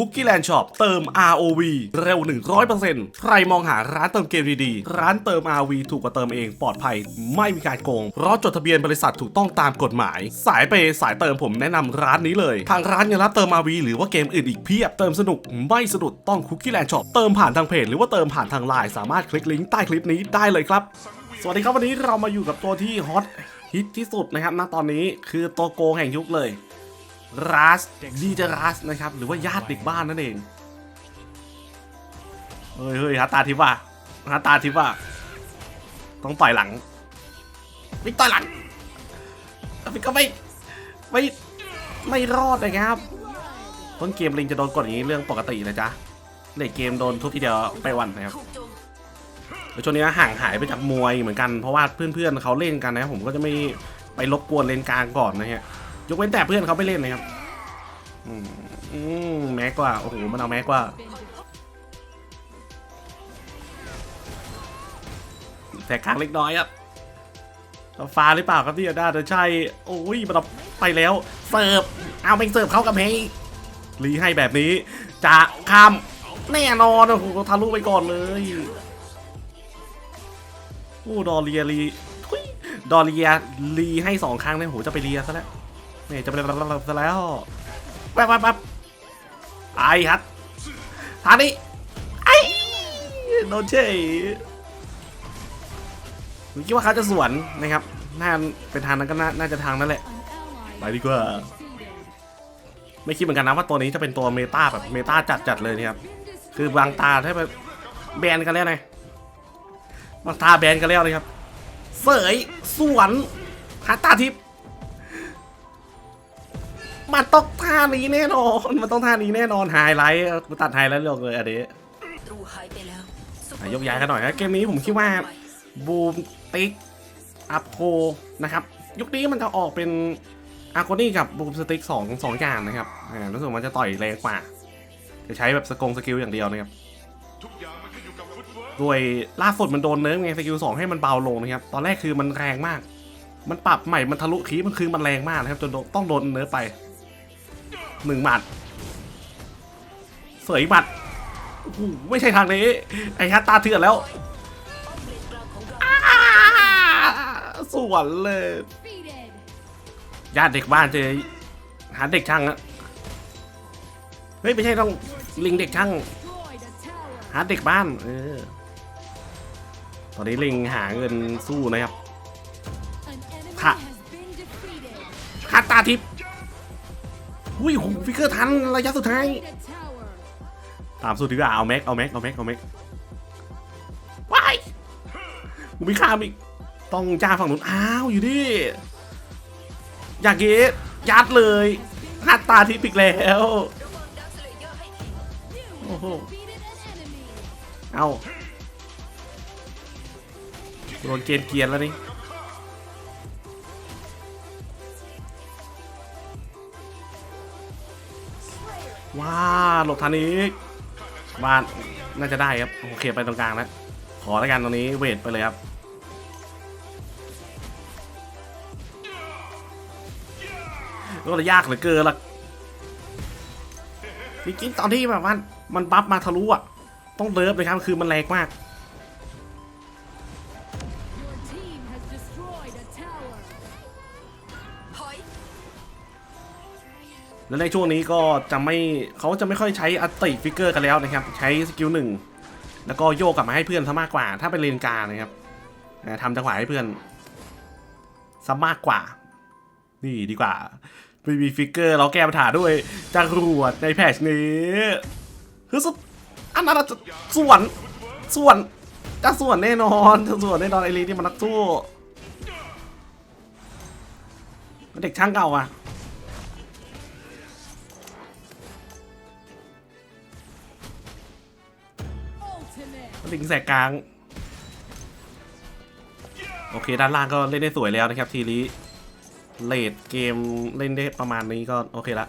Cookie Land Shop เติม ROV เร็ว 100%ใครมองหาร้านเติมเกมดีๆ ร้านเติม ROV ถูกกว่าเติมเองปลอดภัย ไม่มีการโกง เพราะจดทะเบียนบริษัทถูกต้องตามกฎหมาย สายเปย์สายเติมผมแนะนำร้านนี้เลย ทางร้านยังรับเติม ROV หรือว่าเกมอื่นอีกเพียบ เติมสนุกไม่สะดุดต้อง Cookie Land Shop เติมผ่านทางเพจหรือว่าเติมผ่านทางไลน์สามารถคลิกลิงก์ใต้คลิปนี้ได้เลยครับ สวัสดีครับวันนี้เรามาอยู่กับตัวที่ฮอตฮิตที่สุดนะครับณตอนนี้คือตัวโกงแห่งยุคเลย รัสดีเจรัสนะครับ หรือว่าญาติเด็กบ้านนั่นเอง เฮ้ยเฮ้ยฮัตตาทิพย์ว่ะฮัตตาทิพย์ว่ะต้องต่อยหลังไม่ต่อยหลังมันก็ไม่ไม่ไม่รอดนะครับต้นเกมลิงจะโดนกดอย่างนี้เรื่องปกตินะจ๊ะเด็กเกมโดนทุบทีเดียวไปวันนะครับแล้วช่วงนี้ห่างหายไปจากมวยเหมือนกันเพราะว่าเพื่อนๆเขาเล่นกันนะผมก็จะไม่ไปรบกวนเลนกลางก่อนนะฮะ ยกเว้นแต่เพื่อนเขาไม่เล่นนะครับอืมแม็กกว่า โอ้โห มันเอาแม็กกว่า แต่กลางเล็กน้อยอะฟ้าหรือเปล่าครับที่น่าจะใช่ โอ้ย มันเอาไปแล้ว เสิร์ฟ เอาไปเสิร์ฟเข้ากับเพรีให้แบบนี้ จะข้ามแน่นอนโอ้โหทะลุไปก่อนเลยโอ้ดอเรียรีดอเรียรีให้สองครั้งเนี่ยโหจะไปเรียซะแล้ว นี่จะไปแล้วแป๊บแป๊บแป๊บไอ้ฮัททางนี้ไอ้โดนเช่ผมคิดว่าเขาจะสวนนะครับน่าเป็นทางนั้นก็น่าจะทางนั้นแหละไปดีกว่า ไม่คิดเหมือนกันนะว่าตัวนี้จะเป็นตัวเมตาแบบเมตาจัดจัดๆเลยนะครับ คือบางตาถ้าแบบแบนกันแล้วไงบางตาแบนกันแล้วเลยครับ เสยสวนฮัตตาทิพย์ มันต้องท่านี้แน่นอน มันต้องท่านี้แน่นอนไฮไลท์กูตัดไฮไลท์ลงเลยอันนี้ตรูหายไปแล้วอะยกย้ายกันหน่อยนะเกมนี้ผมคิดว่าบูมติ๊กอัพโคนะครับ ยุคนี้มันจะออกเป็นอาร์โกนี่กับบูมสติ๊กสองสองอย่างนะครับอ่ารู้สึกมันจะต่อยแรงกว่า จะใช้แบบสกงสกิลอย่างเดียวนะครับโดยล่าสุดมันโดนเนิร์ฟไงสกิลสองให้มันเบาลงนะครับ ตอนแรกคือมันแรงมาก มันปรับใหม่มันทะลุคีมันคือมันแรงมากนะครับ จนต้องโดนเนิร์ฟไป หนึ่งหมัด เสยหมัดโอ้ไม่ใช่ทางนี้ ไอ้ฮัตตาเถื่อนแล้วสวนเลยญาติเด็กบ้านเจอหาเด็กช่างอะเฮ้ยไม่ใช่ต้องลิงเด็กช่างหาเด็กบ้านเออตอนนี้ลิงหาเงินสู้นะครับค่ะฮัตตาทิพย์ อุ้ยฟิกเกอร์ทันระยะสุดท้าย ตามสูตรดีกว่าเอาแม็ก เอาแม็ก เอาแม็ก เอาแม็กว้ายกูไม่ข้ามอีก ต้องจ้าฝั่งนู้น อ้าว อยู่ดิอยากเกตยัดเลยฮัตตาทิพย์อีกแล้วโอ้โหเอาโดนเกณฑ์เกียร์แล้วนี่ ว้าหลบทันอีกบ้านน่าจะได้ครับโอเคไปตรงกลางแล้วขอแล้วกันตรงนี้เวทไปเลยครับก็เลยยากเหลือเกินล่ะจริงๆตอนที่แบบว่ามันบัฟมาทะลุอะต้องเลิฟเลยครับคือมันแรงมาก แล้วในช่วงนี้ก็จะไม่เขาจะไม่ค่อยใช้อัตติฟิกเกอร์กันแล้วนะครับ ใช้สกิลหนึ่งแล้วก็โยกกลับมาให้เพื่อนซะมากกว่า ถ้าเป็นเลนกลางนะครับอ่าทำจังหวะให้เพื่อนซะมากกว่า นี่ดีกว่าไม่มีฟิกเกอร์เราแก้ปัญหาด้วยจรวดในแพชนี้คือสุดอันนั้นจะส่วนส่วนจะส่วนแน่นอนจะส่วนแน่นอนไอรีนี่มันนักสู้เด็กช่างเก่าอะ ลิงแสกกลาง โอเค ด้านล่างก็เล่นได้สวยแล้วนะครับ ทีนี้เลดเกมเล่นได้ประมาณนี้ก็โอเคละ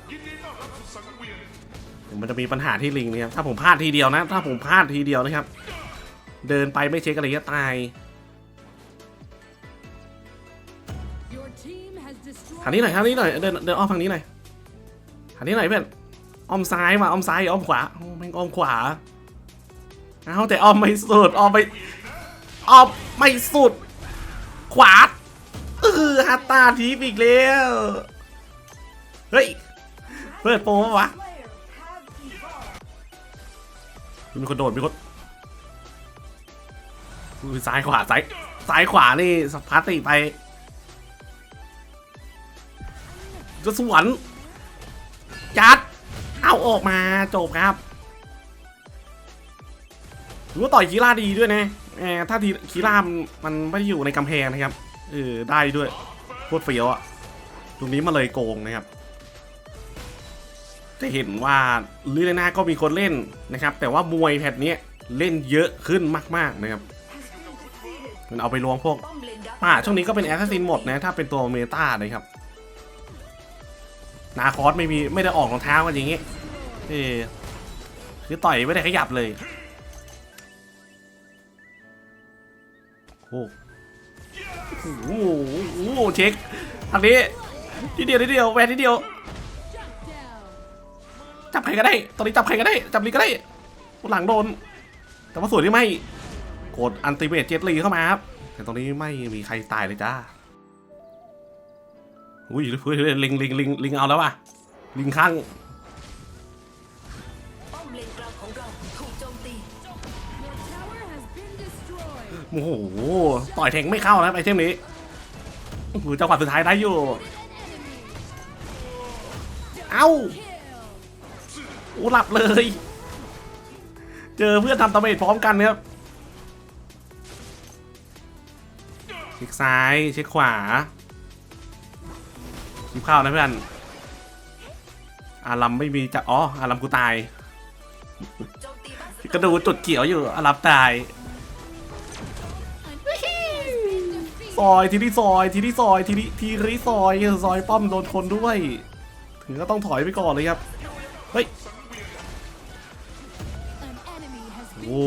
มันจะมีปัญหาที่ลิงนะครับ ถ้าผมพลาดทีเดียวนะ ถ้าผมพลาดทีเดียวนะครับ เดินไปไม่เช็คอะไรก็ตายทางนี้หน่อยทางนี้หน่อยเดินเดินอ้อมทางนี้หน่อยทางนี้หน่อยเพื่อนอ้อมซ้ายมาอ้อมซ้ายอ้อมขวาโอ้แม่งอ้อมขวา เอาแต่อ้อมไม่สุดอ้อมไม่อ้อมไม่สุด ขวาเออฮัตตาทีอีกแล้วเฮ้ยเปิดโปรปะวะมีคนโดดมีคนซ้ายขวาซ้ายซ้ายขวานี่สะพัดติไปจะสวนจัดเอาออกมาจบครับ ถือว่าต่อยคีร่าดีด้วยนะแหมถ้าทีคีร่ามันไม่ได้อยู่ในกำแพงนะครับเออได้ด้วยโคตรเฟี้ยวอะตรงนี้มาเลยโกงนะครับจะเห็นว่าลิเลนาก็มีคนเล่นนะครับ แต่ว่ามวยแพทเนี้ยเล่นเยอะขึ้นมากๆนะครับมันเอาไปลวงพวกป้อมเลนดักป่าช่วงนี้ก็เป็นแอสซัสซินหมดนะ ถ้าเป็นตัวเมตานะครับ นาคอสไม่มีไม่ได้ออกรองเท้ากันอย่างงี้ เออคือต่อยไม่ได้ขยับเลย โอ้โหโอ้โหเช็คทางนี้ทีเดียวทีเดียวแวนทีเดียว จับใครก็ได้ ตอนนี้จับใครก็ได้ จับลีก็ได้หลังโดน แต่ว่าส่วนที่ไม่กดอันติเมตเจ็ตลีเข้ามาครับ แต่ตรงนี้ไม่มีใครตายเลยจ้าอุ้ยเพื่อนลิงลิงลิงลิงเอาแล้วว่ะลิงข้าง โอ้โหต่อยแทงไม่เข้านะไอเทมนี้โอ้โหจังหวะสุดท้ายได้อยู่ เอ้าโอ้หลับเลย เจอเพื่อนทำตาเมจพร้อมกันครับเช็คซ้ายเช็คขวาชิมข้าวนะเพื่อนอารัมไม่มีจะอ๋ออารัมกูตาย ก็ดูจุดเขียวอยู่อารัมตาย ซอยทีนี้ซอยทีนี้ซอยทีนี้ทีนี้ซอยซอยป้อมโดนคนด้วย ถึงก็ต้องถอยไปก่อนเลยครับเฮ้ยโอ้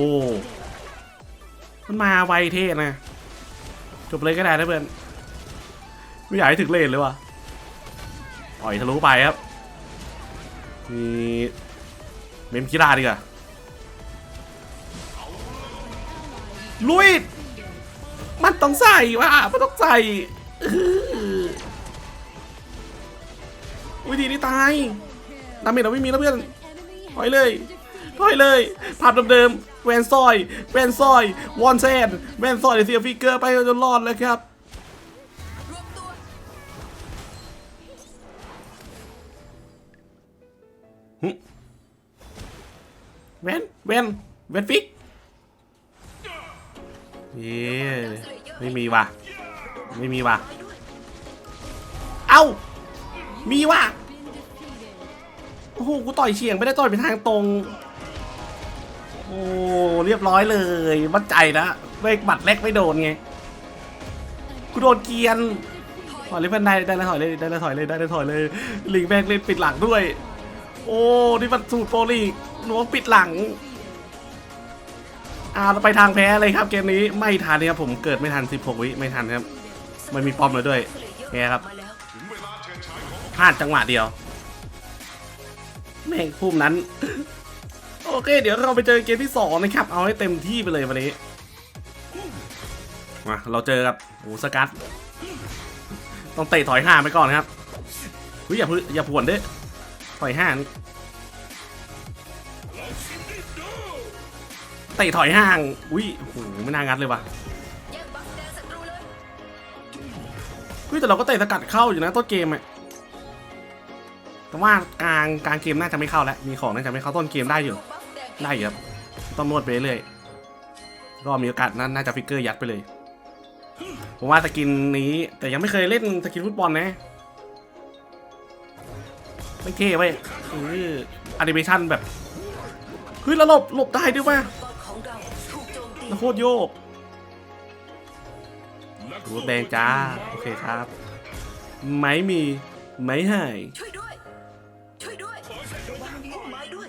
มันมาไวเท่นะจบเลยก็ได้นะเพื่อนไม่อยากให้ถึงเลนเลยว่ะปล่อยทะลุไปครับมีเมมคิราดีกว่าลุย มันต้องใส่ว่ะมันต้องใส่อื้อวิธีนี้ตายดาเมจเราไม่มีแล้วเพื่อนถอยเลยถอยเลยภาพเดิมๆแวนซอยแวนซอยวอนเซนแวนซอยเสียฟิกเกอร์ไปจนรอดแล้วครับแวนแวนแวนฟิก เย้ไม่มีว่ะ ไม่มีว่ะ เอ้า มีว่ะ โอ้โห กูต่อยเฉียงไม่ได้ต่อยไปทางตรง โอ้ เรียบร้อยเลย มั่นใจนะเวกบัตรแรกไม่โดนไง กูโดนเกียนถอยเลยเพื่อนได้ได้แล้วถอยเลยได้แล้วถอยเลยได้แล้วถอยเลยลิงแบกเล่นปิดหลังด้วย โอ้ นี่มันสูตรโปรลีกหนูว่าปิดหลัง อ่าเราไปทางแพ้เลยครับเกมนี้ไม่ทันนะครับผมเกิดไม่ทัน 16 วิไม่ทันครับไม่มีป้อมเลยด้วยแพ้ครับพลาดจังหวะเดียว แม่งพุ่มนั้น โอเค เดี๋ยวเราไปเจอเกมที่สองนะครับ เอาให้เต็มที่ไปเลยวันนี้มาเราเจอกับโอ้สกัดต้องเตะถอยห่างไปก่อนครับอุ้ยอย่าพึ่อย่าผวนด้ถอยห่า ตะถอยห่าง อุ้ยโอ้โหไม่น่างัดเลยว่ะเฮ้ยแต่เราก็เตะสกัดเข้าอยู่นะต้นเกมอะแต่ว่ากลางกลางเกมน่าจะไม่เข้าแล้ว มีของน่าจะไม่เข้าต้นเกมได้อยู่ ได้อยู่ครับ ต้องนวดไปเรื่อยก็มีโอกาสนั้นน่าจะฟิกเกอร์ยัดไปเลย ผมว่าสกินนี้แต่ยังไม่เคยเล่นสกินฟุตบอลนะ ไม่เท่เว้ยออแอนิเมชันแบบ เฮ้ยแล้วหลบหลบได้ด้วยว่ะ โจมตีแล้วโคตรโยกรูปแดงจ้า โอเคครับ ไม่มี ไม่ให้ช่วยด้วย ช่วยด้วยวางพุ่มไม้ด้วย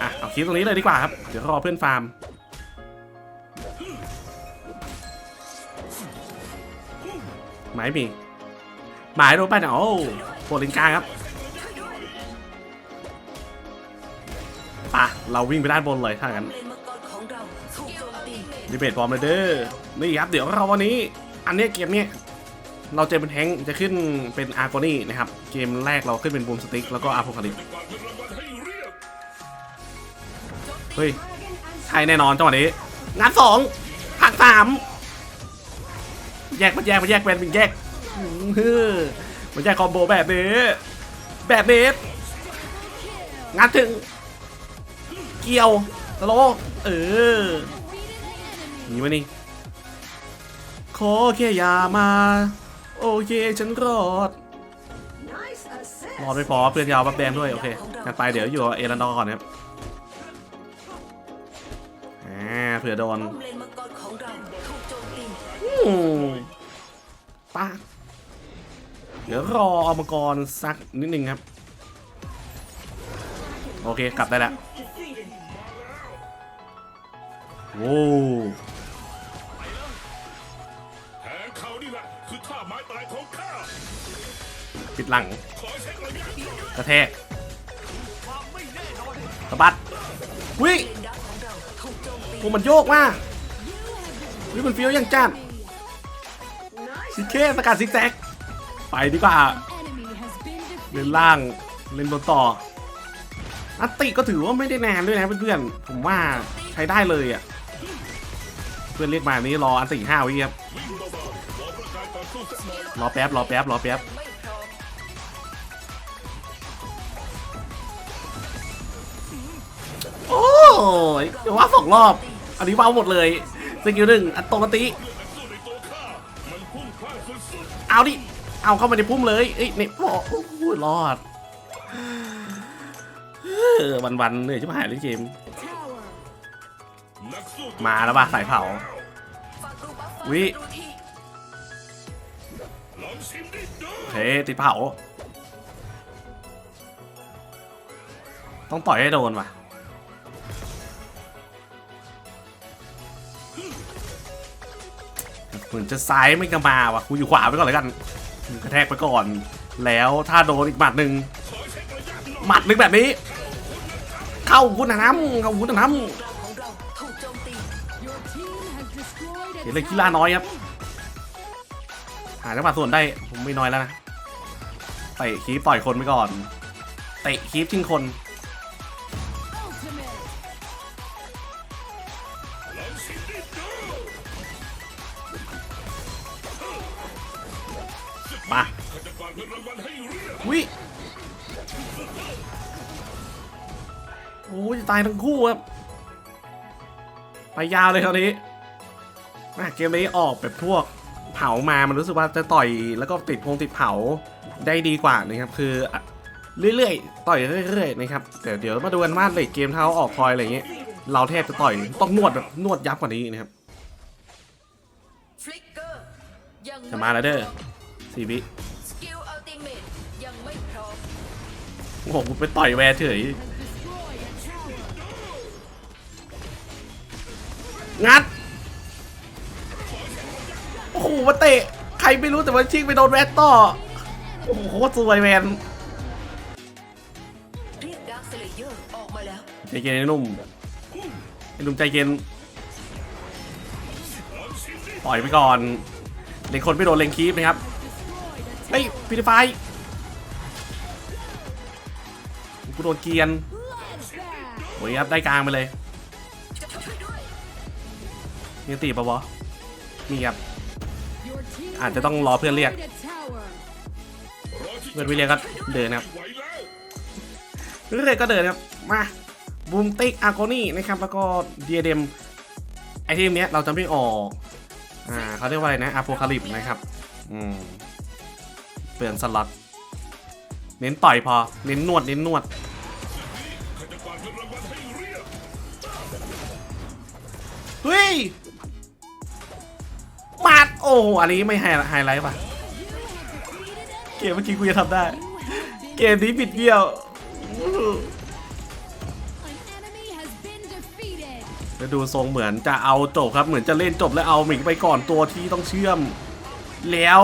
อะ เอาคลิปตรงนี้เลยดีกว่าครับ เดี๋ยวรอเพื่อนฟาร์มหมายมี หมายโดนไปนะโอ้โปรลินกลางครับช่วยด้วยปะเราวิ่งไปด้านบนเลยถ้างั้น ดีเบตพร้อมเลยเด้อนี่ครับเดี๋ยวเราวันนี้ อันนี้เกมเนี้ยเราเจอเป็นแฮงค์จะขึ้นเป็นอาร์โกนี่นะครับ เกมแรกเราขึ้นเป็นบูมสติ๊กแล้วก็อาร์โพคาลิปเฮ้ย ใช่แน่นอนจังหวะนี้ งานสองหักสามแยกมันแยกมันแยกเป็นมันแยกอื้อมันแยกคอมโบแบบนี้ แบบนี้งานถึง เกี่ยวสโลว์เออ หนีมานี่ขอแค่อย่ามา โอเคฉันรอดรอดไม่พอเพื่อนยาวบับแดงด้วย โอเคงั้นไปเดี๋ยวอยู่เอรันดอร์ก่อนครับเผื่อโดนปักเราเดี๋ยวรอเอามังกรสักนิดนึงครับ โอเค กลับได้แล้วโว้ ปิดหลัง กระแทกสะบัดวิเลนดักของเราถูกโจมตีพวกมันโยกมากวิมันเฟี้ยวยังจัดซิเคสกัดซิกแซก ไปดีกว่า เล่นล่าง เล่นบนต่อ อัตติก็ถือว่าไม่ได้แนนด้วยนะเพื่อนๆ ผมว่าใช้ได้เลยอะ เพื่อนเรียกมานี้รออันติห้าวิครับ รอแป๊บ รอแป๊บ รอแป๊บ ยว่าสองรอบ อันนี้เบาหมดเลยสกิลหนึ่งอัตโตมัติเอาดิ เอาเข้ามาในพุ่มเลย เอ้ยนี่พอรอดวันๆเหนื่อยชิบหายเลยเกม มาแล้วป่ะสายเผาฝาวิดูทีลองชิมดิเด้อเฮ้ติดเผา ต้องต่อยให้โดนว่ะ เหมือนจะซ้ายไม่กระมาว่ะกูอยู่ขวาไปก่อนเลยกันกระแทกไปก่อน แล้วถ้าโดนอีกหมัดหนึ่งหมัดหนึ่งแบบนี้ เข้าคุณน้ำเข้าคุณน้ำเห็นเลยกีฬาน้อยครับหาจังหวะส่วนได้ผมไม่น้อยแล้วนะเตะคีปต่อยคนไปก่อนเตะคีปทิ้งคน วาดเงินรางวัลให้เรียบวิโอ้ยตายทั้งคู่ครับ ไปยาวเลยคราวนี้แม่เกมนี้ออกแบบพวกเผามา มันรู้สึกว่าจะต่อยแล้วก็ติดพงติดเผาได้ดีกว่านะครับ คืออะเรื่อยๆ ต่อยเรื่อยๆนะครับแต่เดี๋ยวมาดูกันว่าเลทเกมเท้าออกคอยอะไรอย่างเงี้ยเราแทบจะต่อยต้องนวดแบบนวดยับกว่านี้นะครับฟลิกเกอร์ยังจะมาแล้วเด้อสีวิ โอ้โหกูไปต่อยแวร์เฉย Has destroyed a tower. งัด โอ้โหมาเตะ ใครไม่รู้แต่ว่าชิงไปโดนแวตต่อ โอ้โหโคตรสวยแมนเรียกดาร์คเซเลเยอร์ออกมาแล้วใจเย็นไอ้หนุ่มไอ้หนุ่มใจเย็นปล่อยไปก่อนเล็งคนไม่โดนเล็งคีปนะครับ Destroyed a เฮ้ยพิธิไฟ กูโดนเกียนโอ้ยครับได้กลางไปเลยยด้วยมีตีปะวะนี่ครับอาจจะต้องรอเพื่อนเรียก เพื่อนไม่เรียกก็เดินครับเรื่อยๆก็เดินครับ มาบูมติกอาร์โกนี่นะครับ แล้วก็เดียเดมไอเทมเนี้ยเราจะไม่ออก อ่าเขาเรียกว่าอะไรนะอาโพคาลิปนะครับ อืม เปลืองสล็อต เน้นต่อยพอ เน้นนวด เน้นนวด เฮ้ยมาดโอ้อันนี้ไม่ไฮไฮไลท์ป่ะ เกมเมื่อกี้กูจะทำได้ เกมนี้ปิดเบี้ยว An enemy has been defeated. แล้วดูทรงเหมือนจะเอาจบครับเหมือนจะเล่นจบแล้วเอาหมิงไปก่อนตัวที่ต้องเชื่อม แล้ว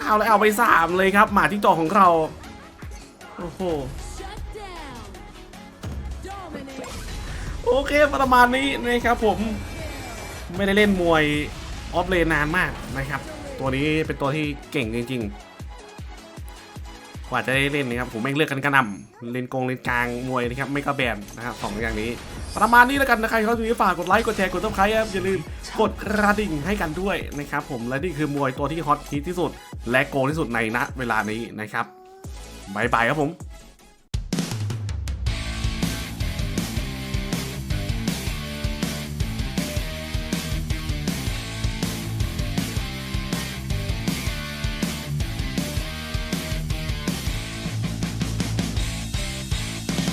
เอาแล้วเอาไปสามเลยครับ หมาที่จอของเรา โอ้โห โอเคประมาณนี้นะครับผมไม่ได้เล่นมวยออฟเลนนานมากนะครับ ตัวนี้เป็นตัวที่เก่งจริง ๆ กว่าจะได้เล่นนะครับผมแม่งเลือกกันกระหนำเลนกงเลนกลางมวยนะครับไม่ก็แบนนะครับสองอย่างนี้ ประมาณนี้แล้วกันนะใครเขาดูนี้ฝากกดไลค์กดแชร์กดซับสไครต์ครับอย่าลืมกดกระดิ่งให้กันด้วยนะครับผมและนี่คือมวยตัวที่ฮอตฮิตที่สุด และโกงที่สุดในณเวลานี้นะครับบายบายครับผม